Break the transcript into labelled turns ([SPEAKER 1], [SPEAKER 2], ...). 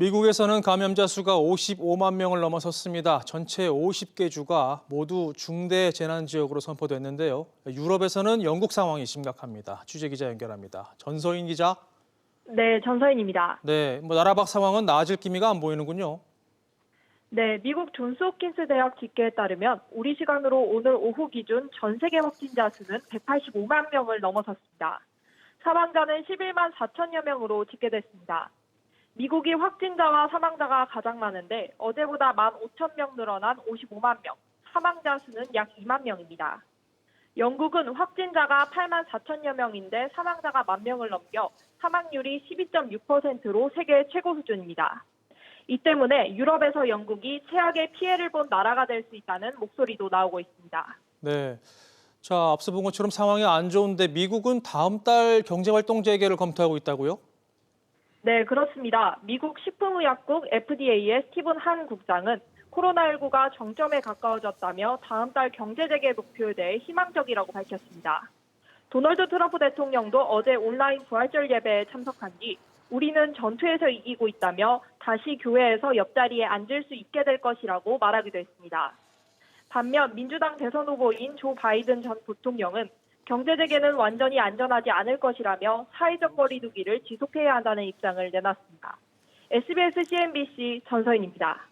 [SPEAKER 1] 미국에서는 감염자 수가 55만 명을 넘어섰습니다. 전체 50개 주가 모두 중대 재난 지역으로 선포됐는데요. 유럽에서는 영국 상황이 심각합니다. 취재 기자 연결합니다. 전서인 기자.
[SPEAKER 2] 네, 전서인입니다.
[SPEAKER 1] 네, 뭐 나라 밖 상황은 나아질 기미가 안 보이는군요.
[SPEAKER 2] 네, 미국 존스 홉킨스 대학 집계에 따르면 우리 시간으로 오늘 오후 기준 전 세계 확진자 수는 185만 명을 넘어섰습니다. 사망자는 11만 4천여 명으로 집계됐습니다. 미국이 확진자와 사망자가 가장 많은데 어제보다 1만 5천 명 늘어난 55만 명, 사망자 수는 약 2만 명입니다. 영국은 확진자가 8만 4천여 명인데 사망자가 만 명을 넘겨 사망률이 12.6%로 세계 최고 수준입니다. 이 때문에 유럽에서 영국이 최악의 피해를 본 나라가 될 수 있다는 목소리도 나오고 있습니다.
[SPEAKER 1] 네. 자, 앞서 본 것처럼 상황이 안 좋은데 미국은 다음 달 경제활동 재개를 검토하고 있다고요?
[SPEAKER 2] 네, 그렇습니다. 미국 식품의약국 FDA의 스티븐 한 국장은 코로나19가 정점에 가까워졌다며 다음 달 경제재개 목표에 대해 희망적이라고 밝혔습니다. 도널드 트럼프 대통령도 어제 온라인 부활절 예배에 참석한 뒤 우리는 전투에서 이기고 있다며 다시 교회에서 옆자리에 앉을 수 있게 될 것이라고 말하기도 했습니다. 반면 민주당 대선 후보인 조 바이든 전 부통령은 경제재개는 완전히 안전하지 않을 것이라며 사회적 거리두기를 지속해야 한다는 입장을 내놨습니다. SBS CNBC 전서인입니다.